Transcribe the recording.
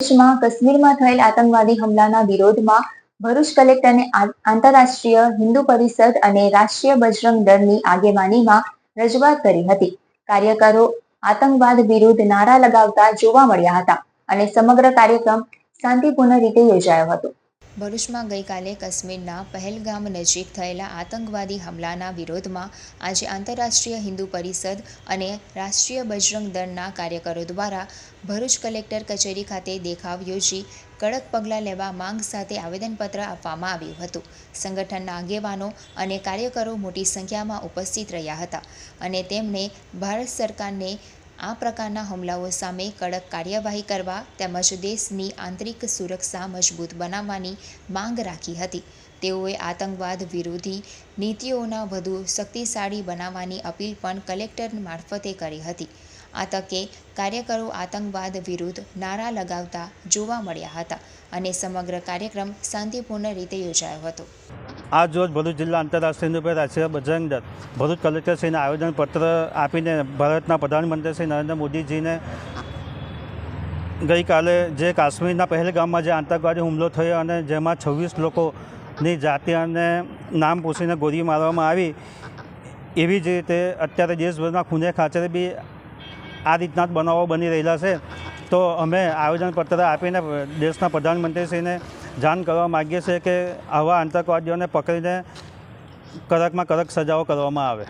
ભરૂચમાં કાશ્મીરમાં થયેલ આતંકવાદી હુમલાના વિરોધમાં ભરૂચ કલેક્ટરને આંતરરાષ્ટ્રીય હિન્દુ પરિષદ અને રાષ્ટ્રીય બજરંગ દળની આગેવાનીમાં રજૂઆત કરી હતી. કાર્યકરો આતંકવાદ વિરુદ્ધ નારા લગાવતા જોવા મળ્યા હતા અને સમગ્ર કાર્યક્રમ શાંતિપૂર્ણ રીતે યોજાયો હતો. ભરૂચમાં ગઈકાલે કાશ્મીરના પહેલગામ નજીક થયેલા આતંકવાદી હુમલાના વિરોધમાં આજે આંતરરાષ્ટ્રીય હિન્દુ પરિષદ અને રાષ્ટ્રીય બજરંગ દળના કાર્યકરો દ્વારા ભરૂચ કલેક્ટર કચેરી ખાતે દેખાવ યોજી કડક પગલાં લેવા માંગ સાથે આવેદનપત્ર આપવામાં આવ્યું હતું. સંગઠનના આગેવાનો અને કાર્યકરો મોટી સંખ્યામાં ઉપસ્થિત રહ્યા હતા અને તેમણે ભારત સરકારને આ પ્રકારના હુમલાઓ સામે કડક કાર્યવાહી કરવા તેમજ દેશની આંતરિક સુરક્ષા મજબૂત બનાવવાની માંગ રાખી હતી. તેઓએ આતંકવાદ વિરોધી નીતિઓના વધુ શક્તિશાળી બનાવવાની અપીલ પણ કલેક્ટર મારફતે કરી હતી. આ તકે કાર્યકરો આતંકવાદ વિરુદ્ધ નારા લગાવતા જોવા મળ્યા હતા અને સમગ્ર કાર્યક્રમ શાંતિપૂર્ણ રીતે યોજાયો હતો. આજ રોજ ભરૂચ જિલ્લા આંતરરાષ્ટ્રીય હિન્દુ રાષ્ટ્રીય બજરંગ દળ ભરૂચ કલેક્ટરશ્રીને આવેદનપત્ર આપીને ભારતના પ્રધાનમંત્રી શ્રી નરેન્દ્ર મોદીજીને ગઈકાલે જે કાશ્મીરના પહેલગામમાં જે આતંકવાદી હુમલો થયો અને જેમાં છવ્વીસ લોકોની જાતિ અને નામ પૂછીને ગોળી મારવામાં આવી, એવી જ રીતે અત્યારે દેશભરમાં ખૂને ખાચરે બી આ રીતના જ બનાવો બની રહેલા છે. તો અમે આવેદનપત્ર આપીને દેશના પ્રધાનમંત્રીશ્રીને જાણ કરવા માગીએ છીએ કે આવા આતંકવાદીઓને પકડીને કડકમાં કડક સજાઓ કરવામાં આવે.